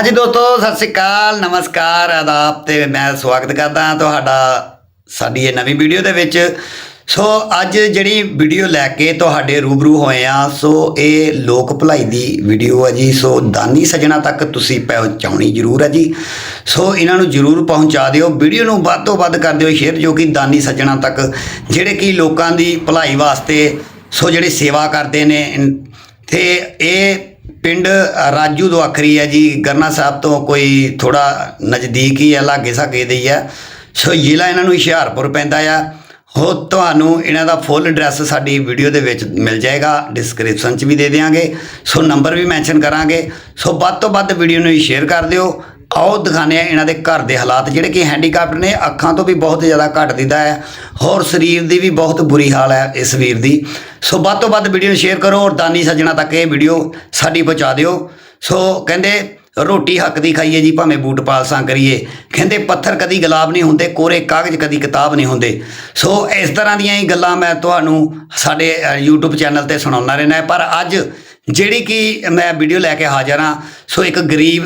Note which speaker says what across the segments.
Speaker 1: ਹਾਂਜੀ ਦੋਸਤੋ, ਸਤਿ ਸ੍ਰੀ ਅਕਾਲ, ਨਮਸਕਾਰ, ਆਦਾਬ ਤੇ ਮੈਂ ਸਵਾਗਤ ਕਰਦਾ ਹਾਂ ਤੁਹਾਡਾ ਸਾਡੀ ਇਹ ਨਵੀਂ ਵੀਡੀਓ ਦੇ ਵਿੱਚ। ਸੋ ਅੱਜ ਜਿਹੜੀ ਵੀਡੀਓ ਲੈ ਕੇ ਤੁਹਾਡੇ ਰੂਬਰੂ ਹੋਏ ਆ ਸੋ ਇਹ ਲੋਕ ਭਲਾਈ ਦੀ ਵੀਡੀਓ ਹੈ ਜੀ। ਸੋ ਦਾਨੀ ਸੱਜਣਾ ਤੱਕ ਤੁਸੀਂ ਪਹੁੰਚਾਉਣੀ ਜ਼ਰੂਰ ਹੈ ਜੀ। ਸੋ ਇਹਨਾਂ ਨੂੰ ਜ਼ਰੂਰ ਪਹੁੰਚਾ ਦਿਓ। ਵੀਡੀਓ ਨੂੰ ਵੱਧ ਤੋਂ ਵੱਧ ਕਰ ਦਿਓ ਸ਼ੇਅਰ, ਜੋ ਕਿ ਦਾਨੀ ਸੱਜਣਾ ਤੱਕ, ਜਿਹੜੇ ਕਿ ਲੋਕਾਂ ਦੀ ਭਲਾਈ ਵਾਸਤੇ, ਸੋ ਜਿਹੜੇ ਸੇਵਾ ਕਰਦੇ ਨੇ, ਤੇ ਇਹ ਪਿੰਡ ਰਾਜੂ ਦੁਆਖਰੀ ਹੈ ਜੀ, ਗਰਨਾ ਸਾਹਿਬ ਤੋਂ ਕੋਈ ਥੋੜਾ ਨਜ਼ਦੀਕ ਹੀ ਹੈ, ਲਾਗੇ ਸਾਗੇ ਦੇ ਹੀ ਹੈ। ਸੋ ਜ਼ਿਲ੍ਹਾ ਇਹਨਾਂ ਨੂੰ ਹੁਸ਼ਿਆਰਪੁਰ ਪੈਂਦਾ ਆ। ਹੋ ਤੁਹਾਨੂੰ ਇਹਨਾਂ ਦਾ ਫੁੱਲ ਐਡਰੈਸ ਸਾਡੀ ਵੀਡੀਓ ਦੇ ਵਿੱਚ ਮਿਲ ਜਾਏਗਾ ਡਿਸਕ੍ਰਿਪਸ਼ਨ 'ਚ ਵੀ ਦੇ ਦੇਵਾਂਗੇ ਸੋ ਨੰਬਰ ਵੀ ਮੈਂਸ਼ਨ ਕਰਾਂਗੇ। ਸੋ ਵੱਧ ਤੋਂ ਵੱਧ ਵੀਡੀਓ ਨੂੰ ਸ਼ੇਅਰ ਕਰ ਦਿਓ। ਆਓ ਦਿਖਾਉਂਦੇ ਆ ਇਹਨਾਂ ਦੇ ਘਰ ਦੇ ਹਾਲਾਤ ਜਿਹੜੇ ਕਿ ਹੈਂਡੀਕੈਪਟ ਨੇ ਅੱਖਾਂ ਤੋਂ ਵੀ ਬਹੁਤ ਜ਼ਿਆਦਾ ਘੱਟ ਦਿੰਦਾ ਹੈ ਹੋਰ ਸਰੀਰ ਦੀ ਵੀ ਬਹੁਤ ਬੁਰੀ ਹਾਲ ਹੈ ਇਸ ਵੀਰ ਦੀ। ਸੋ ਵੱਧ ਤੋਂ ਵੱਧ ਵੀਡੀਓ ਨੂੰ ਸ਼ੇਅਰ ਕਰੋ ਔਰ ਦਾਨੀ ਸੱਜਣਾ ਤੱਕ ਇਹ ਵੀਡੀਓ ਸਾਡੀ ਪਹੁੰਚਾ ਦਿਓ। ਸੋ ਕਹਿੰਦੇ ਰੋਟੀ ਹੱਕ ਦੀ ਖਾਈਏ ਜੀ ਭਾਵੇਂ ਬੂਟ ਪਾਲਸਾਂ ਕਰੀਏ। ਕਹਿੰਦੇ ਪੱਥਰ ਕਦੀ ਗੁਲਾਬ ਨਹੀਂ ਹੁੰਦੇ ਕੋਰੇ ਕਾਗਜ਼ ਕਦੀ ਕਿਤਾਬ ਨਹੀਂ ਹੁੰਦੇ। ਸੋ ਇਸ ਤਰ੍ਹਾਂ ਦੀਆਂ ਹੀ ਗੱਲਾਂ ਮੈਂ ਤੁਹਾਨੂੰ ਸਾਡੇ ਅ, YouTube ਚੈਨਲ ਤੇ ਸੁਣਾਉਂਦਾ ਰਹਿਣਾ ਪਰ ਅੱਜ ਜਿਹੜੀ ਕਿ ਮੈਂ ਵੀਡੀਓ ਲੈ ਕੇ ਹਾਜ਼ਰ ਹਾਂ ਸੋ ਇੱਕ ਗਰੀਬ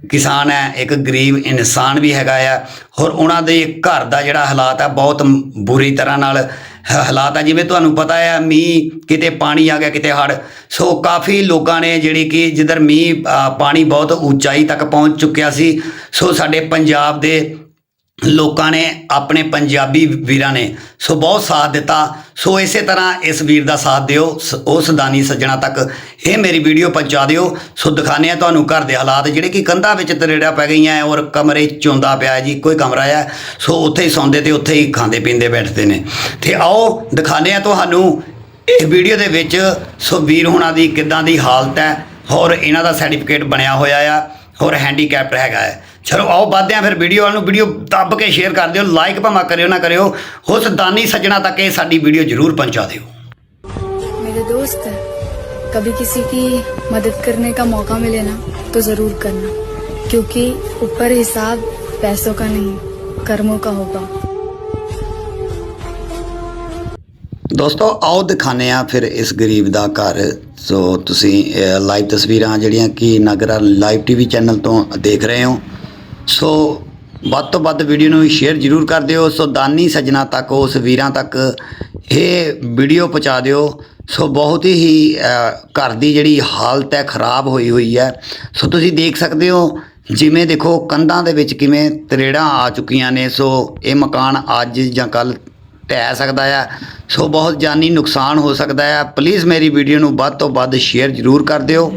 Speaker 1: ਕਿਸਾਨ ਹੈ, ਇੱਕ ਗਰੀਬ ਇਨਸਾਨ ਵੀ ਹੈਗਾ ਆ। ਹੋਰ ਉਹਨਾਂ ਦੇ ਘਰ ਦਾ ਜਿਹੜਾ ਹਾਲਾਤ ਆ, ਬਹੁਤ ਬੁਰੀ ਤਰ੍ਹਾਂ ਨਾਲ ਹਾਲਾਤ ਆ। ਜਿਵੇਂ ਤੁਹਾਨੂੰ ਪਤਾ ਆ, ਮੀਂਹ, ਕਿਤੇ ਪਾਣੀ ਆ ਗਿਆ, ਕਿਤੇ ਹੜ ਸੋ ਕਾਫੀ ਲੋਕਾਂ ਨੇ ਜਿਹੜੀ ਕਿ ਜਿੱਧਰ ਮੀਂਹ ਪਾਣੀ ਬਹੁਤ ਉਚਾਈ ਤੱਕ ਪਹੁੰਚ ਚੁੱਕਿਆ ਸੀ, ਸੋ ਸਾਡੇ ਪੰਜਾਬ ਦੇ ਲੋਕਾਂ ਨੇ ਆਪਣੇ ਪੰਜਾਬੀ ਵੀਰਾਂ ਨੇ ਸੋ ਬਹੁਤ ਸਾਥ ਦਿੱਤਾ। ਸੋ ਇਸੇ ਤਰ੍ਹਾਂ ਇਸ ਵੀਰ ਦਾ ਸਾਥ ਦਿਓ, ਸ- ਉਸ ਦਾਨੀ ਸੱਜਣਾ ਤੱਕ ਇਹ ਮੇਰੀ ਵੀਡੀਓ ਪਹੁੰਚਾ ਦਿਓ। ਸੋ ਦਿਖਾਣੇ ਆ ਤੁਹਾਨੂੰ ਘਰ ਦੇ ਹਾਲਾਤ, ਜਿਹੜੇ ਕਿ ਕੰਧਾਂ ਵਿੱਚ ਤਰੇੜਾ ਪੈ ਗਈਆਂ ਹੈ ਔਰ ਕਮਰੇ ਚੋਂਦਾ ਪਿਆ ਜੀ, ਕੋਈ ਕਮਰਾ ਆ ਸੋ ਉੱਥੇ ਹੀ ਸੌਂਦੇ ਤੇ ਉੱਥੇ ਹੀ ਖਾਂਦੇ ਪੀਂਦੇ ਬੈਠਦੇ ਨੇ। ਤੇ ਆਓ ਦਿਖਾਣੇ ਆ ਤੁਹਾਨੂੰ ਇਹ ਵੀਡੀਓ ਦੇ ਵਿੱਚ, ਸੋ ਵੀਰ ਹੋਣਾ ਦੀ ਕਿੱਦਾਂ ਦੀ ਹਾਲਤ ਹੈ ਔਰ ਇਹਨਾਂ ਦਾ ਸਰਟੀਫਿਕੇਟ ਬਣਿਆ ਹੋਇਆ ਆ ਔਰ ਹੈਂਡੀਕੈਪਟ ਹੈਗਾ ਹੈ ਚਲੋ ਆਓ ਵੱਧਦੇ ਹਾਂ ਫਿਰ ਵੀਡੀਓ ਵੱਲ ਨੂੰ ਵੀਡੀਓ ਦੱਬ ਕੇ ਸ਼ੇਅਰ ਕਰ ਦਿਓ ਲਾਈਕ ਭਾਵੇਂ ਕਰਿਓ ਨਾ ਕਰਿਓ ਉਸ ਦਾਨੀ ਸੱਜਣਾ ਤੱਕ ਇਹ ਸਾਡੀ ਵੀਡੀਓ ਜ਼ਰੂਰ ਪਹੁੰਚਾ ਦਿਓ
Speaker 2: मेरे दोस्त है कभी किसी की मदद करने का मौका मिले ना तो जरूर करना क्योंकि ऊपर हिसाब पैसों का नहीं कर्मों का होगा
Speaker 1: ਦੋਸਤੋ ਆਓ ਦਿਖਾਣੇ ਆ ਫਿਰ ਇਸ ਗਰੀਬ ਦਾ ਘਰ ਸੋ ਤੁਸੀਂ ਲਾਈਵ ਤਸਵੀਰਾਂ ਜਿਹੜੀਆਂ ਕਿ ਨਗਰਾ ਲਾਈਵ ਟੀਵੀ ਚੈਨਲ ਤੋਂ ਦੇਖ ਰਹੇ ਹੋ ਸੋ ਵੱਧ ਤੋਂ ਵੱਧ ਵੀਡੀਓ ਨੂੰ ਸ਼ੇਅਰ ਜ਼ਰੂਰ ਕਰ ਦਿਓ। ਸੋ ਦਾਨੀ ਸੱਜਣਾ ਤੱਕ, ਉਸ ਵੀਰਾਂ ਤੱਕ ਇਹ ਵੀਡੀਓ ਪਹੁੰਚਾ ਦਿਓ। ਸੋ ਬਹੁਤ ਹੀ ਘਰ ਦੀ ਜਿਹੜੀ ਹਾਲਤ ਹੈ ਖਰਾਬ ਹੋਈ ਹੋਈ ਹੈ। ਸੋ ਤੁਸੀਂ ਦੇਖ ਸਕਦੇ ਹੋ ਜਿਵੇਂ ਦੇਖੋ ਕੰਧਾਂ ਦੇ ਵਿੱਚ ਕਿਵੇਂ ਤਰੇੜਾਂ ਆ ਚੁੱਕੀਆਂ ਨੇ। ਸੋ ਇਹ ਮਕਾਨ ਅੱਜ ਜਾਂ ਕੱਲ ਢਹਿ ਸਕਦਾ ਆ ਸੋ ਬਹੁਤ ਜਾਨੀ ਨੁਕਸਾਨ ਹੋ ਸਕਦਾ ਆ ਪਲੀਜ਼ ਮੇਰੀ ਵੀਡੀਓ ਨੂੰ ਵੱਧ ਤੋਂ ਵੱਧ ਸ਼ੇਅਰ ਜ਼ਰੂਰ ਕਰ ਦਿਓ।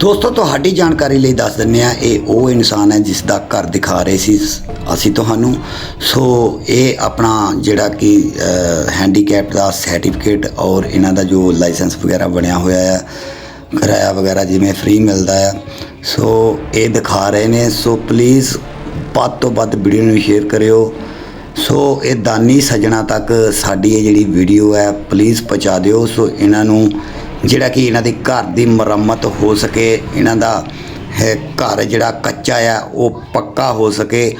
Speaker 1: ਦੋਸਤੋ, ਤੁਹਾਡੀ ਜਾਣਕਾਰੀ ਲਈ ਦੱਸ ਦਿੰਨੇ ਆ ਇਹ ਉਹ ਇਨਸਾਨ ਹੈ ਜਿਸ ਦਾ ਘਰ ਦਿਖਾ ਰਹੇ ਸੀ ਅਸੀਂ ਤੁਹਾਨੂੰ। ਸੋ, ਇਹ ਆਪਣਾ ਜਿਹੜਾ ਕਿ ਹੈਂਡੀਕੈਪ ਦਾ ਸਰਟੀਫਿਕੇਟ ਔਰ ਇਹਨਾਂ ਦਾ ਜੋ ਲਾਇਸੈਂਸ ਵਗੈਰਾ ਬਣਿਆ ਹੋਇਆ ਹੈ ਕਿਰਾਇਆ ਵਗੈਰਾ ਜਿਵੇਂ ਫ੍ਰੀ ਮਿਲਦਾ ਹੈ ਸੋ, ਇਹ ਦਿਖਾ ਰਹੇ ਨੇ। ਸੋ ਪਲੀਜ਼ ਵੱਧ ਤੋਂ ਵੱਧ ਵੀਡੀਓ ਨੂੰ ਸ਼ੇਅਰ ਕਰਿਓ। ਸੋ, ਇਹ ਦਾਨੀ ਸੱਜਣਾ ਤੱਕ ਸਾਡੀ ਇਹ ਜਿਹੜੀ ਵੀਡੀਓ ਹੈ ਪਲੀਜ਼ ਪਹੁੰਚਾ ਦਿਓ। ਸੋ, ਇਹਨਾਂ ਨੂੰ ਜਿਹੜਾ ਕਿ ਇਹਨਾਂ ਦੇ ਘਰ ਦੀ ਮੁਰੰਮਤ ਹੋ ਸਕੇ, ਇਹਨਾਂ ਦਾ ਘਰ ਜਿਹੜਾ ਕੱਚਾ ਆ, ਉਹ ਪੱਕਾ ਹੋ ਸਕੇ।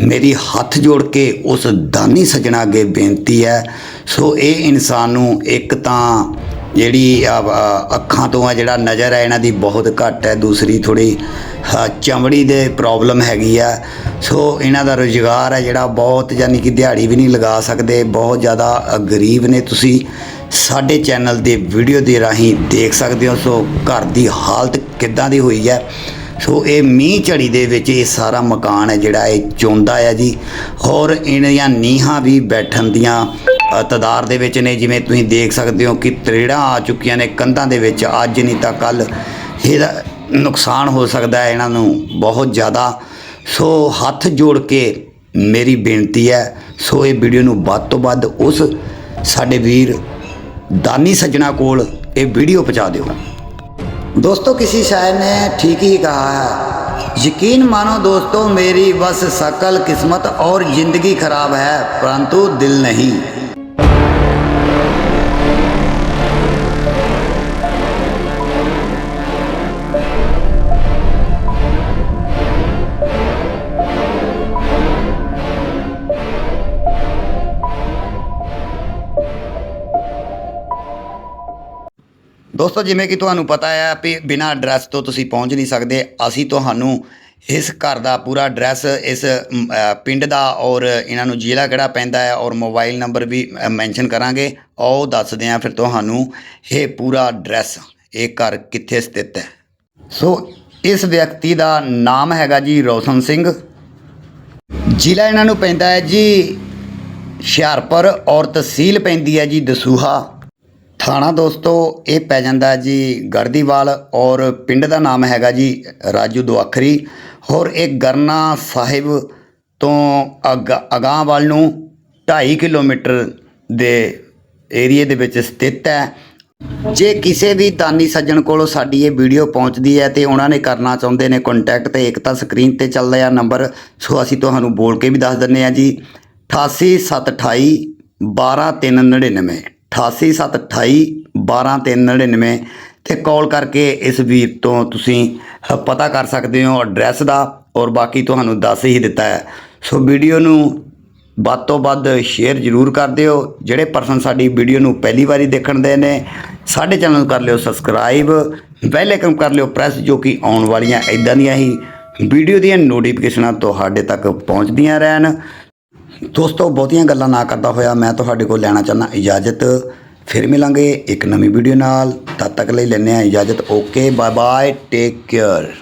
Speaker 1: ਮੇਰੀ ਹੱਥ ਜੋੜ ਕੇ ਉਸ ਦਾਨੀ ਸੱਜਣਾ ਅੱਗੇ ਬੇਨਤੀ ਹੈ। ਸੋ ਇਹ ਇਨਸਾਨ ਨੂੰ ਇੱਕ ਤਾਂ ਜਿਹੜੀ ਅੱਖਾਂ ਤੋਂ ਆ ਜਿਹੜਾ ਨਜ਼ਰ ਹੈ ਇਹਨਾਂ ਦੀ ਬਹੁਤ ਘੱਟ ਹੈ। ਦੂਸਰੀ ਥੋੜੀ ਚਮੜੀ ਦੇ ਪ੍ਰੋਬਲਮ ਹੈਗੀ ਆ। ਸੋ ਇਹਨਾਂ ਦਾ ਰੁਜ਼ਗਾਰ ਹੈ ਜਿਹੜਾ ਬਹੁਤ, ਯਾਨੀ ਕਿ ਦਿਹਾੜੀ ਵੀ ਨਹੀਂ ਲਗਾ ਸਕਦੇ। ਬਹੁਤ ਜ਼ਿਆਦਾ ਗਰੀਬ ਨੇ ਤੁਸੀਂ ਸਾਡੇ ਚੈਨਲ ਦੇ ਵੀਡੀਓ ਦੇ ਰਾਹੀਂ ਦੇਖ ਸਕਦੇ ਹੋ। ਸੋ ਘਰ ਦੀ ਹਾਲਤ ਕਿੱਦਾਂ ਦੀ ਹੋਈ ਹੈ? ਸੋ ਇਹ ਮੀਂਹ ਝੜੀ ਦੇ ਵਿੱਚ ਇਹ ਸਾਰਾ ਮਕਾਨ ਹੈ ਜਿਹੜਾ ਇਹ ਚੋਂਦਾ ਹੈ ਜੀ। ਹੋਰ ਇਹਨਾਂ ਦੀਆਂ ਨੀਹਾਂ ਵੀ ਬੈਠਣ ਦੀਆਂ ਤਦਾਰ ਦੇ ਵਿੱਚ ਨੇ ਜਿਵੇਂ ਤੁਸੀਂ ਦੇਖ ਸਕਦੇ ਹੋ ਕਿ ਤਰੇੜਾਂ ਆ ਚੁੱਕੀਆਂ ਨੇ ਕੰਧਾਂ ਦੇ ਵਿੱਚ ਅੱਜ ਨਹੀਂ ਤਾਂ ਕੱਲ ਇਹਦਾ ਨੁਕਸਾਨ ਹੋ ਸਕਦਾ ਹੈ ਇਹਨਾਂ ਨੂੰ ਬਹੁਤ ਜ਼ਿਆਦਾ ਸੋ ਹੱਥ ਜੋੜ ਕੇ ਮੇਰੀ ਬੇਨਤੀ ਹੈ ਸੋ ਇਹ ਵੀਡੀਓ ਨੂੰ ਵੱਧ ਤੋਂ ਵੱਧ ਉਸ ਸਾਡੇ ਵੀਰ ਦਾਨੀ ਸੱਜਣਾ ਕੋਲ ਇਹ ਵੀਡੀਓ ਪਹੁੰਚਾ ਦਿਓ दोस्तों किसी शायर ने ठीक ही कहा है यकीन मानो दोस्तों मेरी बस सकल किस्मत और जिंदगी खराब है परंतु दिल नहीं ਦੋਸਤੋ, ਜਿਵੇਂ ਕਿ ਤੁਹਾਨੂੰ ਪਤਾ ਹੈ ਕਿ ਬਿਨਾਂ ਐਡਰੈਸ ਤੋਂ ਤੁਸੀਂ ਪਹੁੰਚ ਨਹੀਂ ਸਕਦੇ, ਅਸੀਂ ਤੁਹਾਨੂੰ ਇਸ ਘਰ ਦਾ ਪੂਰਾ ਐਡਰੈਸ ਇਸ ਪਿੰਡ ਦਾ ਔਰ ਇਹਨਾਂ ਨੂੰ ਜ਼ਿਲ੍ਹਾ ਕਿਹੜਾ ਪੈਂਦਾ ਹੈ ਔਰ ਮੋਬਾਈਲ ਨੰਬਰ ਵੀ ਮੈਂਸ਼ਨ ਕਰਾਂਗੇ। ਉਹ ਦੱਸਦੇ ਹਾਂ ਫਿਰ ਤੁਹਾਨੂੰ ਇਹ ਪੂਰਾ ਐਡਰੈਸ ਇਹ ਘਰ ਕਿੱਥੇ ਸਥਿਤ ਹੈ। ਸੋ, ਇਸ ਵਿਅਕਤੀ ਦਾ ਨਾਮ ਹੈਗਾ ਜੀ ਰੋਸ਼ਨ ਸਿੰਘ। ਜ਼ਿਲ੍ਹਾ ਇਹਨਾਂ ਨੂੰ ਪੈਂਦਾ ਹੈ ਜੀ ਹੁਸ਼ਿਆਰਪੁਰ ਔਰ ਤਹਿਸੀਲ ਪੈਂਦੀ ਹੈ ਜੀ ਦਸੂਹਾ। ਥਾਣਾ ਦੋਸਤੋ, ਇਹ ਪੈ ਜਾਂਦਾ ਜੀ ਗੜਦੀਵਾਲ ਔਰ ਪਿੰਡ ਦਾ ਨਾਮ ਹੈਗਾ ਜੀ ਰਾਜੂ ਦੁਆਖਰੀ। ਹੋਰ ਇਹ ਗਰਨਾ ਸਾਹਿਬ ਤੋਂ ਅਗਾਂ ਅਗਾਂਹ ਵੱਲ ਨੂੰ 2.5 ਕਿਲੋਮੀਟਰ ਦੇ ਏਰੀਏ ਦੇ ਵਿੱਚ ਸਥਿਤ ਹੈ। ਜੇ ਕਿਸੇ ਵੀ ਦਾਨੀ ਸੱਜਣ ਕੋਲੋਂ ਸਾਡੀ ਇਹ ਵੀਡੀਓ ਪਹੁੰਚਦੀ ਹੈ ਤੇ ਉਹਨਾਂ ਨੇ ਕਰਨਾ ਚਾਹੁੰਦੇ ਨੇ ਕੰਟੈਕਟ ਤੇ ਇੱਕ ਤਾਂ ਸਕਰੀਨ ਤੇ ਚੱਲਦਾ ਆ ਨੰਬਰ ਸੋ ਅਸੀਂ ਤੁਹਾਨੂੰ ਬੋਲ ਕੇ ਵੀ ਦੱਸ ਦਿੰਨੇ ਆ ਜੀ 88728 12399 88728 12399 ਤੇ ਕਾਲ ਕਰਕੇ ਇਸ ਵੀਰ ਤੋਂ ਤੁਸੀਂ ਪਤਾ ਕਰ ਸਕਦੇ ਹੋ ਐਡਰੈਸ ਦਾ ਔਰ ਬਾਕੀ ਤੁਹਾਨੂੰ ਦੱਸ ਹੀ ਦਿੱਤਾ ਹੈ। ਸੋ ਵੀਡੀਓ ਨੂੰ ਵੱਧ ਤੋਂ ਵੱਧ ਸ਼ੇਅਰ ਜ਼ਰੂਰ ਕਰ ਦਿਓ। ਜਿਹੜੇ ਪਰਸਨ ਸਾਡੀ ਵੀਡੀਓ ਨੂੰ ਪਹਿਲੀ ਵਾਰੀ ਦੇਖਣ ਦੇ ਨੇ, ਸਾਡੇ ਚੈਨਲ ਨੂੰ ਕਰ ਲਿਓ ਸਬਸਕ੍ਰਾਈਬ ਬੈਲ ਆਈਕਨ ਕਰ ਲਿਓ ਪ੍ਰੈਸ ਜੋ ਕਿ ਆਉਣ ਵਾਲੀਆਂ ਇਦਾਂ ਦੀਆਂ ਹੀ ਵੀਡੀਓ ਦੀਆਂ ਨੋਟੀਫਿਕੇਸ਼ਨਾਂ ਤੁਹਾਡੇ ਤੱਕ ਪਹੁੰਚਦੀਆਂ ਰਹਿਣ। ਦੋਸਤੋ, ਬਹੁਤੀਆਂ ਗੱਲਾਂ ਨਾ ਕਰਦਾ ਹੋਇਆ ਮੈਂ ਤੁਹਾਡੇ ਕੋਲ ਲੈਣਾ ਚਾਹੁੰਦਾ ਇਜਾਜ਼ਤ। ਫਿਰ ਮਿਲਾਂਗੇ ਇੱਕ ਨਵੀਂ ਵੀਡੀਓ ਨਾਲ। ਤਦ ਤੱਕ ਲਈ ਲੈਂਦੇ ਹਾਂ ਇਜਾਜ਼ਤ। Okay bye bye take care